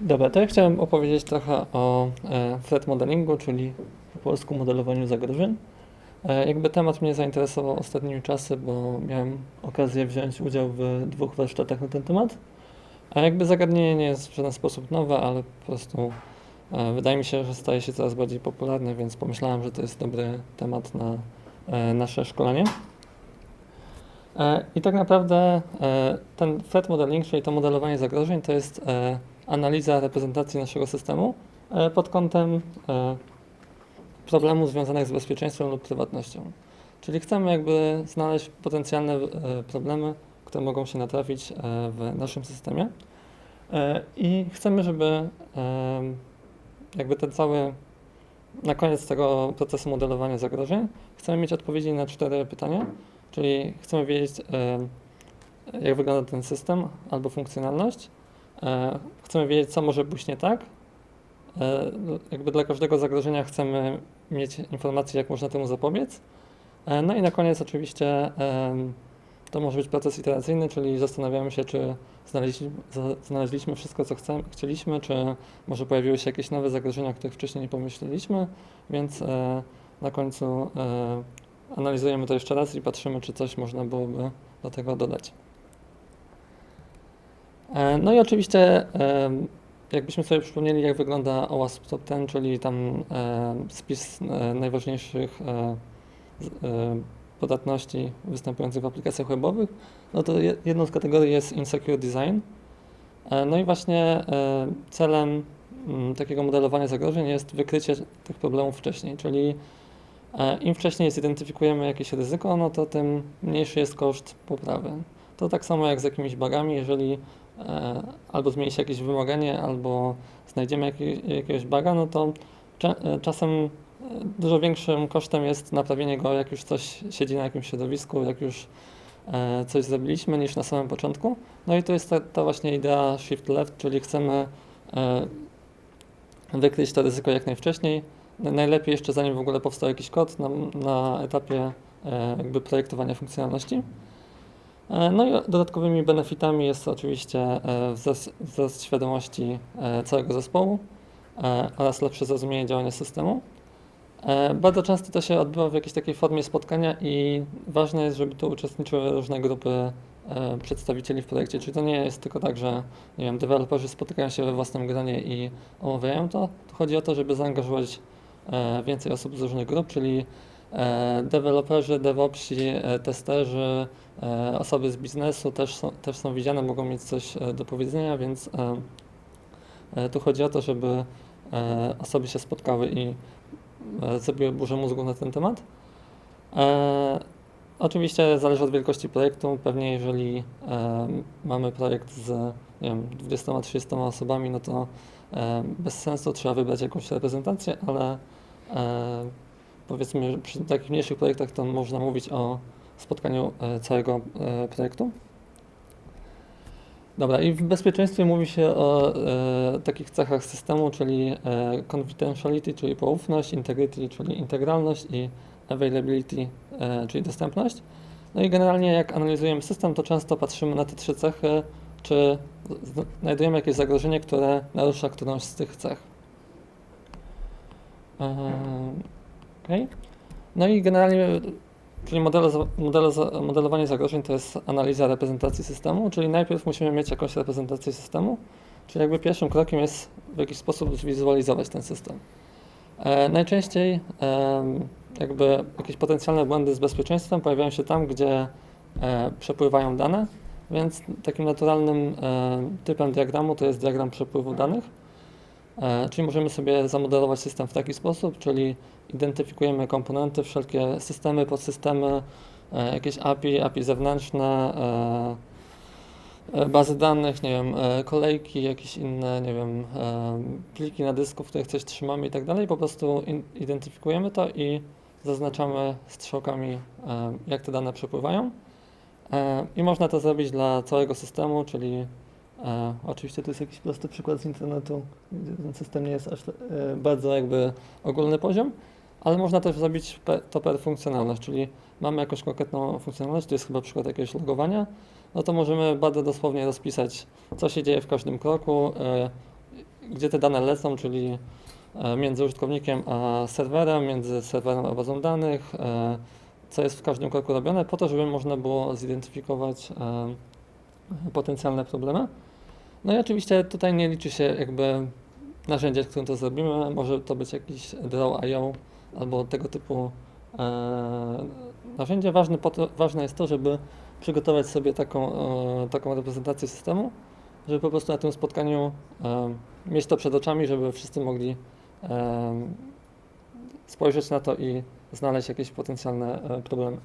Dobra, to ja chciałem opowiedzieć trochę o e, threat modelingu, czyli po polsku modelowaniu zagrożeń. E, jakby temat mnie zainteresował ostatnimi czasy, bo miałem okazję wziąć udział w dwóch warsztatach na ten temat. A jakby zagadnienie nie jest w żaden sposób nowe, ale po prostu e, wydaje mi się, że staje się coraz bardziej popularne, więc pomyślałem, że to jest dobry temat na e, nasze szkolenie. E, I tak naprawdę e, ten threat modeling, czyli to modelowanie zagrożeń, to jest e, analiza reprezentacji naszego systemu pod kątem problemów związanych z bezpieczeństwem lub prywatnością. Czyli chcemy jakby znaleźć potencjalne problemy, które mogą się natrafić w naszym systemie i chcemy, żeby jakby ten cały, na koniec tego procesu modelowania zagrożeń, chcemy mieć odpowiedzi na cztery pytania, czyli chcemy wiedzieć, jak wygląda ten system albo funkcjonalność, E, Chcemy wiedzieć, co może pójść nie tak. E, no, Jakby dla każdego zagrożenia chcemy mieć informację, jak można temu zapobiec. E, No i na koniec oczywiście to może być proces iteracyjny, czyli zastanawiamy się, czy znaleźliśmy, wszystko, co chcieliśmy, czy może pojawiły się jakieś nowe zagrożenia, o których wcześniej nie pomyśleliśmy, więc na końcu analizujemy to jeszcze raz i patrzymy, czy coś można byłoby do tego dodać. E, No i oczywiście, em, jakbyśmy sobie przypomnieli, jak wygląda OWASP Top 10, czyli tam em, spis e, najważniejszych e, e, podatności występujących w aplikacjach webowych, no to je- jedną z kategorii jest Insecure Design. E, No i właśnie e, celem mm, takiego modelowania zagrożeń jest wykrycie tych problemów wcześniej, czyli e, im wcześniej zidentyfikujemy jakieś ryzyko, no to tym mniejszy jest koszt poprawy. To tak samo jak z jakimiś bugami, jeżeli e, albo zmieni się jakieś wymaganie, albo znajdziemy jakie, jakiegoś buga, no to e, czasem e, dużo większym kosztem jest naprawienie go, jak już coś siedzi na jakimś środowisku, jak już coś zrobiliśmy, niż na samym początku. No i to jest ta, ta właśnie idea shift left, czyli chcemy wykryć to ryzyko jak najwcześniej. Na- Najlepiej jeszcze zanim w ogóle powstał jakiś kod na, na etapie e, jakby projektowania funkcjonalności. E, No i dodatkowymi benefitami jest oczywiście e, wzrost, świadomości całego zespołu oraz lepsze zrozumienie działania systemu. Bardzo często to się odbywa w jakiejś takiej formie spotkania i ważne jest, żeby tu uczestniczyły różne grupy przedstawicieli w projekcie. Czyli to nie jest tylko tak, że nie wiem, deweloperzy spotykają się we własnym gronie i omawiają to. Tu chodzi o to, żeby zaangażować więcej osób z różnych grup, czyli e, deweloperzy, DevOpsi, e, testerzy, e, osoby z biznesu też są, też są widziane, mogą mieć coś e, do powiedzenia, więc e, e, tu chodzi o to, żeby e, osoby się spotkały i e, zrobiły burzę mózgu na ten temat. E, oczywiście zależy od wielkości projektu. Pewnie jeżeli e, mamy projekt z nie wiem, 20-30 osobami, no to e, bez sensu trzeba wybrać jakąś reprezentację, ale e, powiedzmy, że przy takich mniejszych projektach to można mówić o spotkaniu e, całego e, projektu. Dobra, i w bezpieczeństwie mówi się o e, takich cechach systemu, czyli e, confidentiality, czyli poufność, integrity, czyli integralność i availability, e, czyli dostępność. No i generalnie jak analizujemy system, to często patrzymy na te trzy cechy, czy znajdujemy jakieś zagrożenie, które narusza którąś z tych cech. E, okej. No i generalnie, czyli modele, modele, modelowanie zagrożeń to jest analiza reprezentacji systemu, czyli najpierw musimy mieć jakąś reprezentację systemu, czyli jakby pierwszym krokiem jest w jakiś sposób zwizualizować ten system. E, najczęściej em, jakby jakieś potencjalne błędy z bezpieczeństwem pojawiają się tam, gdzie e, przepływają dane, więc takim naturalnym e, typem diagramu to jest diagram przepływu danych. E, Czyli możemy sobie zamodelować system w taki sposób, czyli identyfikujemy komponenty, wszelkie systemy, podsystemy, e, jakieś API, API zewnętrzne, e, bazy danych, nie wiem, kolejki, jakieś inne, nie wiem, pliki na dysku, w których coś trzymamy i tak dalej. Po prostu identyfikujemy to i zaznaczamy strzałkami, jak te dane przepływają. I można to zrobić dla całego systemu, czyli Oczywiście to jest jakiś prosty przykład z internetu, gdzie ten system nie jest aż e, bardzo jakby ogólny poziom, ale można też zrobić to per funkcjonalność, czyli mamy jakąś konkretną funkcjonalność, to jest chyba przykład jakiegoś logowania, no to możemy bardzo dosłownie rozpisać, co się dzieje w każdym kroku, e, gdzie te dane lecą, czyli e, między użytkownikiem a serwerem, między serwerem a bazą danych, co jest w każdym kroku robione, po to, żeby można było zidentyfikować potencjalne problemy. No i oczywiście tutaj nie liczy się jakby narzędzie, którym to zrobimy. Może to być jakiś Draw.io albo tego typu e, narzędzie. Ważne, to, ważne jest to, żeby przygotować sobie taką, e, taką reprezentację systemu, żeby po prostu na tym spotkaniu e, mieć to przed oczami, żeby wszyscy mogli e, spojrzeć na to i znaleźć jakieś potencjalne e, problemy.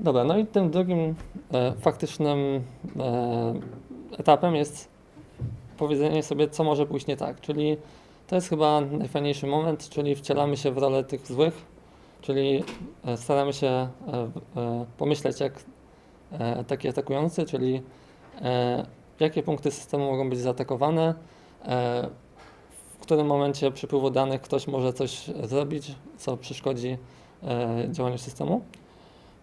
Dobra, no i tym drugim e, faktycznym e, etapem jest powiedzenie sobie, co może pójść nie tak. Czyli to jest chyba najfajniejszy moment, czyli wcielamy się w rolę tych złych, czyli e, staramy się e, e, pomyśleć jak e, taki atakujący, czyli e, jakie punkty systemu mogą być zaatakowane, e, w którym momencie przypływu danych ktoś może coś zrobić, co przeszkodzi e, działaniu systemu.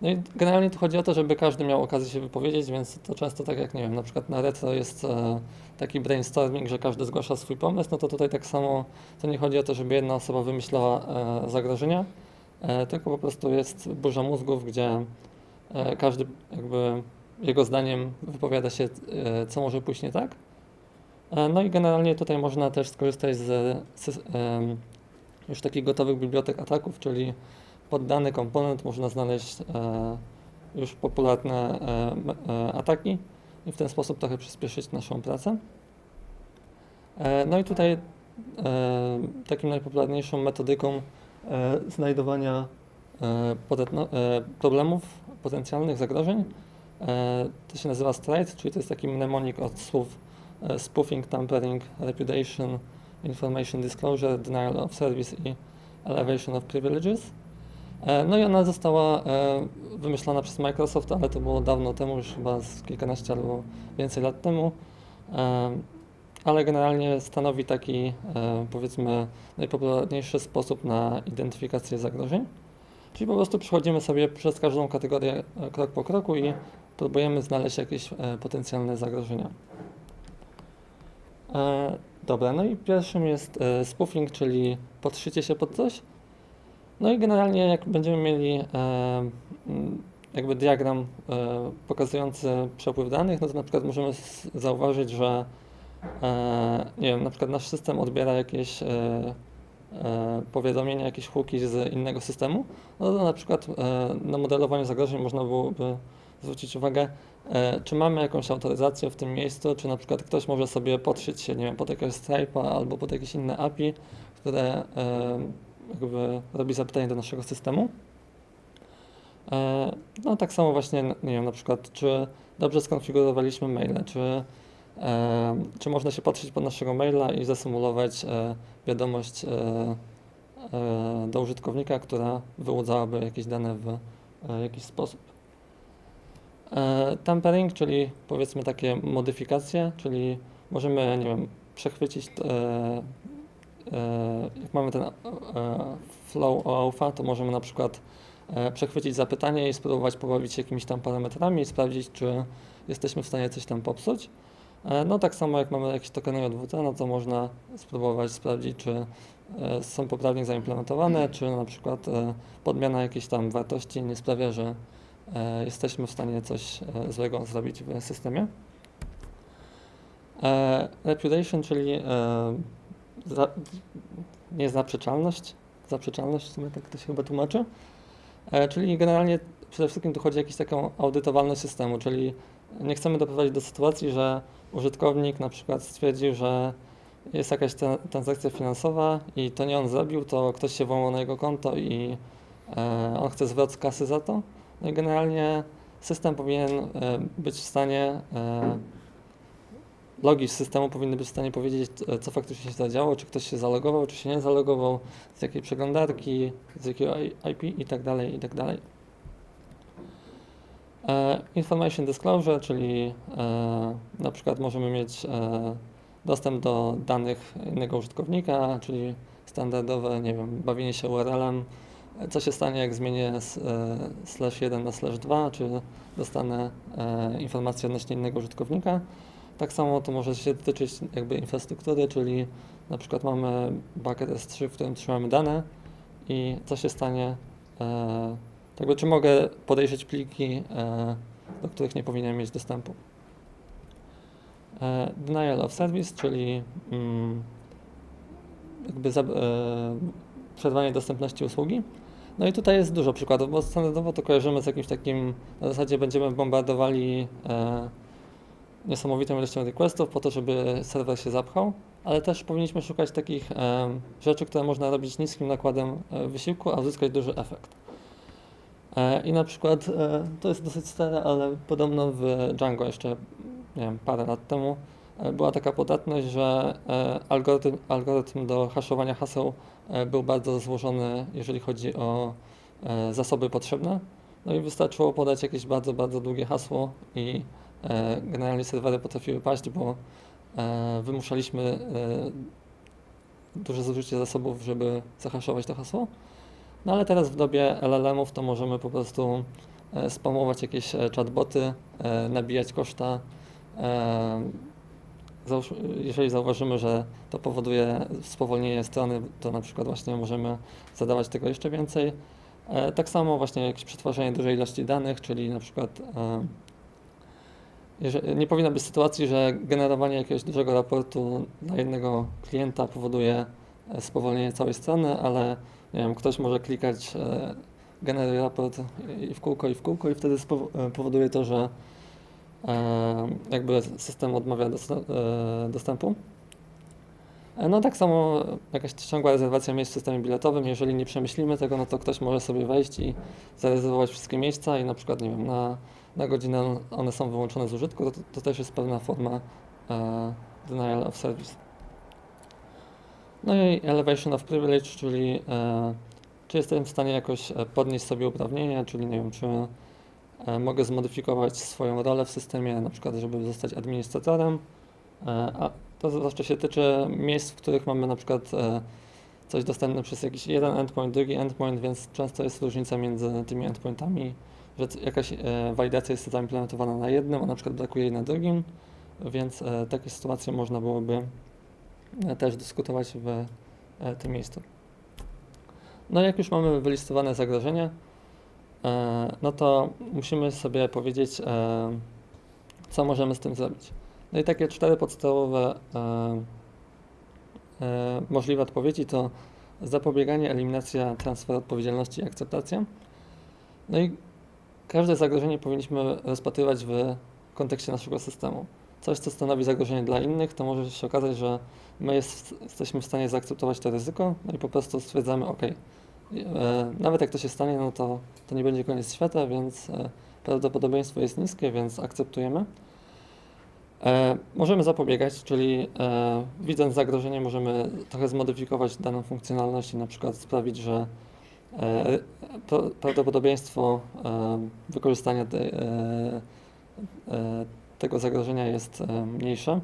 No i generalnie tu chodzi o to, żeby każdy miał okazję się wypowiedzieć, więc to często tak jak, nie wiem, na przykład na retro jest e, taki brainstorming, że każdy zgłasza swój pomysł, no to tutaj tak samo to nie chodzi o to, żeby jedna osoba wymyślała e, zagrożenia, e, tylko po prostu jest burza mózgów, gdzie każdy jakby jego zdaniem wypowiada się, co może pójść nie tak. No i generalnie tutaj można też skorzystać z, z już takich gotowych bibliotek ataków, czyli pod dany komponent można znaleźć e, już popularne e, e, ataki i w ten sposób trochę przyspieszyć naszą pracę. No i tutaj takim najpopularniejszą metodyką znajdowania problemów, potencjalnych zagrożeń to się nazywa STRIDE, czyli to jest taki mnemonik od słów spoofing, tampering, repudiation, information disclosure, denial of service i elevation of privileges. E, No i ona została e, wymyślona przez Microsoft, ale to było dawno temu, już chyba z kilkanaście albo więcej lat temu. E, Ale generalnie stanowi taki, powiedzmy, najpopularniejszy sposób na identyfikację zagrożeń. Czyli po prostu przechodzimy sobie przez każdą kategorię krok po kroku i próbujemy znaleźć jakieś potencjalne zagrożenia. Dobra, no i pierwszym jest spoofing, czyli podszycie się pod coś. No i generalnie jak będziemy mieli e, jakby diagram e, pokazujący przepływ danych, no to na przykład możemy zauważyć, że e, nie wiem, na przykład nasz system odbiera jakieś powiadomienia, jakieś hooki z innego systemu, no to na przykład na modelowaniu zagrożeń można byłoby zwrócić uwagę, czy mamy jakąś autoryzację w tym miejscu, czy na przykład ktoś może sobie podszyć się, nie wiem, pod jakiegoś Stripe'a albo pod jakieś inne API, które jakby robi zapytanie do naszego systemu. E, No tak samo właśnie, nie wiem, na przykład, czy dobrze skonfigurowaliśmy maile, czy, e, czy można się patrzeć pod naszego maila i zasymulować e, wiadomość do użytkownika, która wyłudzałaby jakieś dane w jakiś sposób. Tampering, czyli powiedzmy takie modyfikacje, czyli możemy, nie wiem, przechwycić, jak mamy ten e, flow OAuth, to możemy na przykład e, przechwycić zapytanie i spróbować pobawić się jakimiś tam parametrami i sprawdzić, czy jesteśmy w stanie coś tam popsuć. E, No tak samo jak mamy jakieś tokeny JWT, no to można spróbować sprawdzić, czy e, są poprawnie zaimplementowane, czy na przykład e, podmiana jakiejś tam wartości nie sprawia, że e, jesteśmy w stanie coś e, złego zrobić w systemie. E, Reputation, czyli e, za, niezaprzeczalność, zaprzeczalność, w sumie tak to się chyba tłumaczy. E, czyli generalnie przede wszystkim tu chodzi o jakąś taką audytowalność systemu, czyli nie chcemy doprowadzić do sytuacji, że użytkownik na przykład stwierdził, że jest jakaś ta, transakcja finansowa i to nie on zrobił, to ktoś się włamał na jego konto i e, on chce zwrot kasy za to. No i generalnie system powinien e, być w stanie, e, logi systemu powinny być w stanie powiedzieć, e, co faktycznie się zadziało, czy ktoś się zalogował, czy się nie zalogował, z jakiej przeglądarki, z jakiego IP i dalej, i dalej. E, Information disclosure, czyli e, na przykład możemy mieć e, dostęp do danych innego użytkownika, czyli standardowe, nie wiem, bawienie się URL-em, co się stanie, jak zmienię slash 1 na slash 2, czy dostanę e, informację odnośnie innego użytkownika. Tak samo to może się dotyczyć jakby infrastruktury, czyli na przykład mamy bucket S3, w którym trzymamy dane i co się stanie, e, jakby czy mogę podejrzeć pliki, e, do których nie powinienem mieć dostępu. E, denial of service, czyli mm, jakby za, e, przerwanie dostępności usługi. No i tutaj jest dużo przykładów, bo standardowo to kojarzymy z jakimś takim, na zasadzie będziemy bombardowali e, niesamowitą ilością requestów po to, żeby serwer się zapchał, ale też powinniśmy szukać takich rzeczy, które można robić niskim nakładem e, wysiłku, a uzyskać duży efekt. E, I na przykład, e, to jest dosyć stare, ale podobno w Django jeszcze, nie wiem, parę lat temu była taka podatność, że algorytm, algorytm do haszowania haseł był bardzo złożony, jeżeli chodzi o zasoby potrzebne. No i wystarczyło podać jakieś bardzo, bardzo długie hasło i generalnie serwery potrafiły paść, bo e, wymuszaliśmy e, duże zużycie zasobów, żeby zahaszować to hasło. No ale teraz w dobie LLM-ów to możemy po prostu e, spamować jakieś e, chatboty, e, nabijać koszta. E, jeżeli zauważymy, że to powoduje spowolnienie strony, to na przykład właśnie możemy zadawać tego jeszcze więcej. E, tak samo właśnie jakieś przetwarzanie dużej ilości danych, czyli na przykład e, nie powinno być sytuacji, że generowanie jakiegoś dużego raportu dla jednego klienta powoduje e, spowolnienie całej strony, ale nie wiem, ktoś może klikać e, generuj raport i w kółko, i w kółko i wtedy e, powoduje to, że jakby system odmawia dostępu. No tak samo jakaś ciągła rezerwacja miejsc w systemie biletowym, jeżeli nie przemyślimy tego, no to ktoś może sobie wejść i zarezerwować wszystkie miejsca i na przykład, nie wiem, na, na godzinę one są wyłączone z użytku, to, to też jest pewna forma e, denial of service. No i elevation of privilege, czyli e, czy jestem w stanie jakoś e, podnieść sobie uprawnienia, czyli nie wiem, czy e, mogę zmodyfikować swoją rolę w systemie, na przykład, żeby zostać administratorem, e, a to zawsze się tyczy miejsc, w których mamy na przykład e, coś dostępne przez jakiś jeden endpoint, drugi endpoint, więc często jest różnica między tymi endpointami, że jakaś e, walidacja jest zaimplementowana na jednym, a na przykład brakuje jej na drugim, więc e, takie sytuacje można byłoby e, też dyskutować w tym miejscu. No jak już mamy wylistowane zagrożenia, no to musimy sobie powiedzieć, co możemy z tym zrobić. No i takie cztery podstawowe możliwe odpowiedzi to zapobieganie, eliminacja, transfer odpowiedzialności i akceptacja. No i każde zagrożenie powinniśmy rozpatrywać w kontekście naszego systemu. Coś, co stanowi zagrożenie dla innych, to może się okazać, że my jest, jesteśmy w stanie zaakceptować to ryzyko, no i po prostu stwierdzamy, ok, e, nawet jak to się stanie, no to, to nie będzie koniec świata, więc e, prawdopodobieństwo jest niskie, więc akceptujemy. E, możemy zapobiegać, czyli e, widząc zagrożenie, możemy trochę zmodyfikować daną funkcjonalność i na przykład sprawić, że prawdopodobieństwo e, wykorzystania e, e, tego zagrożenia jest e, mniejsze.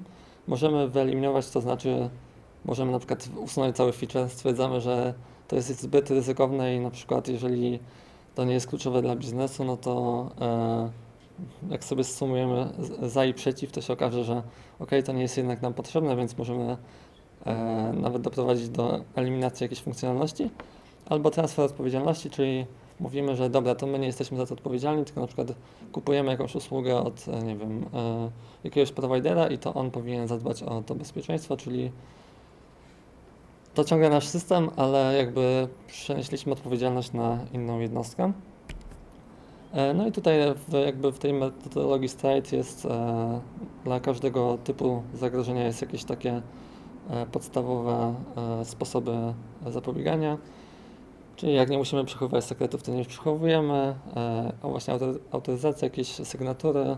Możemy wyeliminować, to znaczy możemy na przykład usunąć cały feature, stwierdzamy, że to jest zbyt ryzykowne i na przykład jeżeli to nie jest kluczowe dla biznesu, no to e, jak sobie sumujemy za i przeciw, to się okaże, że ok, to nie jest jednak nam potrzebne, więc możemy e, nawet doprowadzić do eliminacji jakiejś funkcjonalności, albo transfer odpowiedzialności, czyli mówimy, że dobra, to my nie jesteśmy za to odpowiedzialni, tylko na przykład kupujemy jakąś usługę od, e, nie wiem, e, jakiegoś providera i to on powinien zadbać o to bezpieczeństwo, czyli to ciągle nasz system, ale jakby przenieśliśmy odpowiedzialność na inną jednostkę. E, No i tutaj w, jakby w tej metodologii STRIDE jest dla każdego typu zagrożenia jest jakieś takie podstawowe sposoby zapobiegania. Czyli jak nie musimy przechowywać sekretów, to nie przechowujemy, e, a właśnie autor, autoryzacja, jakieś sygnatury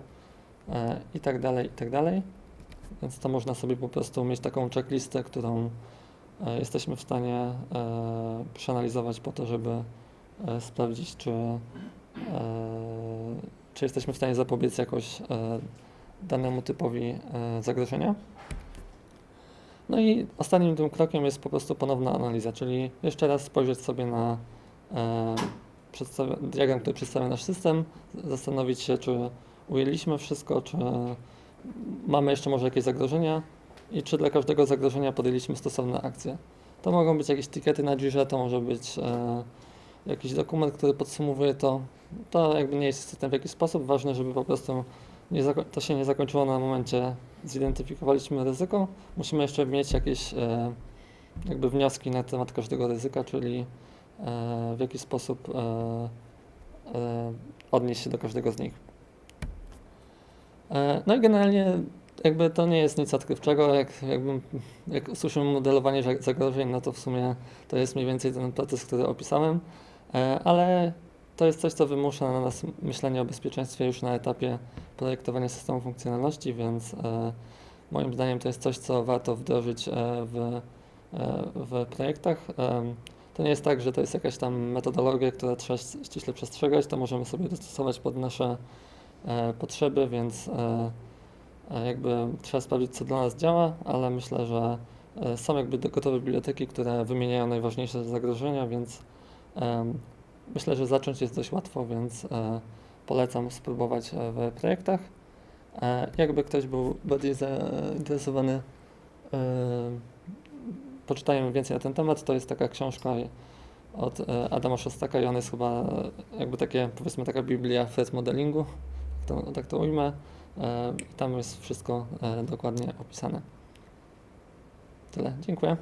e, i tak dalej, i tak dalej. Więc to można sobie po prostu mieć taką checklistę, którą e, jesteśmy w stanie e, przeanalizować po to, żeby e, sprawdzić, czy e, czy jesteśmy w stanie zapobiec jakoś e, danemu typowi e, zagrożenia. No i ostatnim tym krokiem jest po prostu ponowna analiza, czyli jeszcze raz spojrzeć sobie na e, diagram, który przedstawia nasz system, zastanowić się, czy ujęliśmy wszystko, czy mamy jeszcze może jakieś zagrożenia i czy dla każdego zagrożenia podjęliśmy stosowne akcje. To mogą być jakieś tikety na Jirze, to może być e, jakiś dokument, który podsumowuje to. To jakby nie jest istotne w jaki sposób. Ważne, żeby po prostu to się nie zakończyło na momencie zidentyfikowaliśmy ryzyko. Musimy jeszcze mieć jakieś e, jakby wnioski na temat każdego ryzyka, czyli e, w jaki sposób e, odnieść się do każdego z nich. No i generalnie jakby to nie jest nic odkrywczego, jak, jakby, jak usłyszymy modelowanie zagrożeń, no to w sumie to jest mniej więcej ten proces, który opisałem, ale to jest coś, co wymusza na nas myślenie o bezpieczeństwie już na etapie projektowania systemu funkcjonalności, więc e, moim zdaniem to jest coś, co warto wdrożyć e, w, e, w projektach. To nie jest tak, że to jest jakaś tam metodologia, która trzeba ściśle przestrzegać, to możemy sobie dostosować pod nasze potrzeby, więc jakby trzeba sprawdzić, co dla nas działa, ale myślę, że są jakby gotowe biblioteki, które wymieniają najważniejsze zagrożenia, więc myślę, że zacząć jest dość łatwo, więc e, polecam spróbować e, w projektach. E, Jakby ktoś był bardziej zainteresowany, poczytajmy więcej na ten temat. To jest taka książka od Adama Szostaka i on jest chyba jakby takie, powiedzmy taka biblia threat modelingu, tak to, tak to ujmę. Tam jest wszystko dokładnie opisane. Tyle, dziękuję.